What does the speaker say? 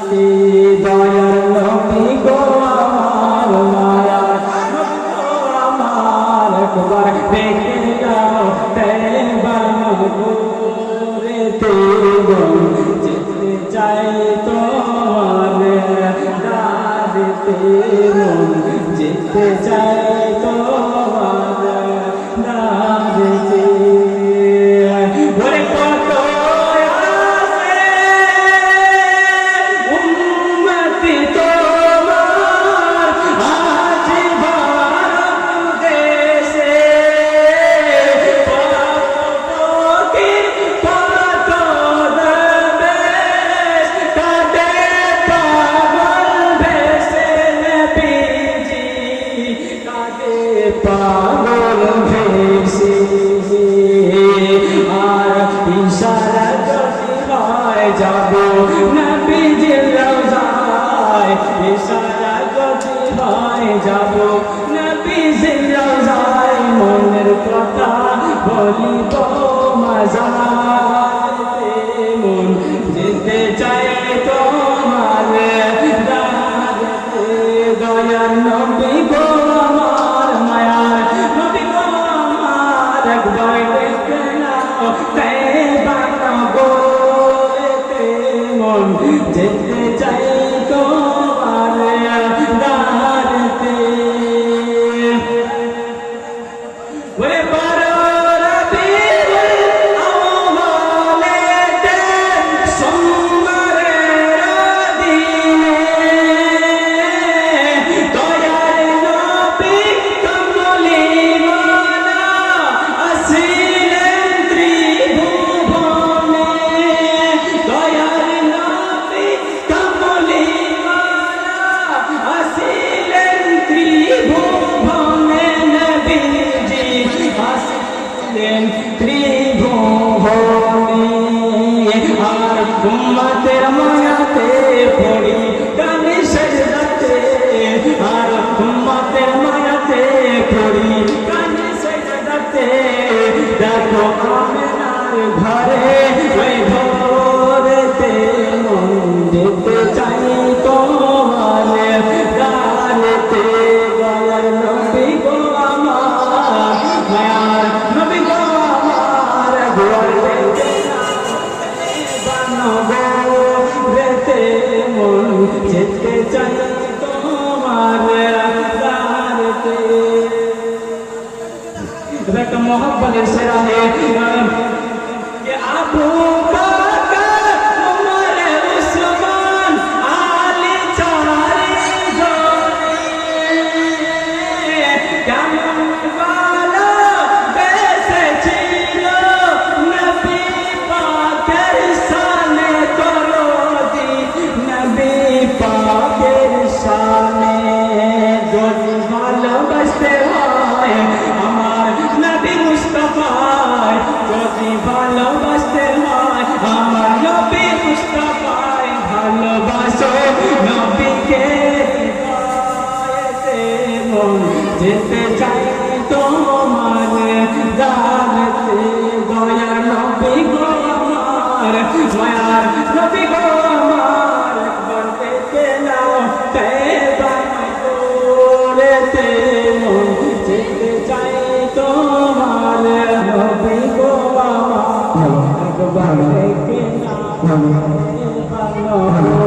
শান্তি, দয়ার নবী গো আমার মায়া। আমার একবার দেখে যাও তেবার রে তে যেতে চাই তোমার দাঁড়িতে যেতে চাই পাগল হয়েছি আর ইশারা কোথায় যাব নবীজির রওজায় ইশারা কোথায় যাব নবীজির মনের কথা বলিব মজা you did ছিলেন ত্রিভুবনে আর উম্মতের মায়াতে পড়ি কানে সেজাতে আর উম্মতের মায়াতে পড়ি কানে সেজাতে দেখো तक मोहब्बत से रहे कि आप ทำทำ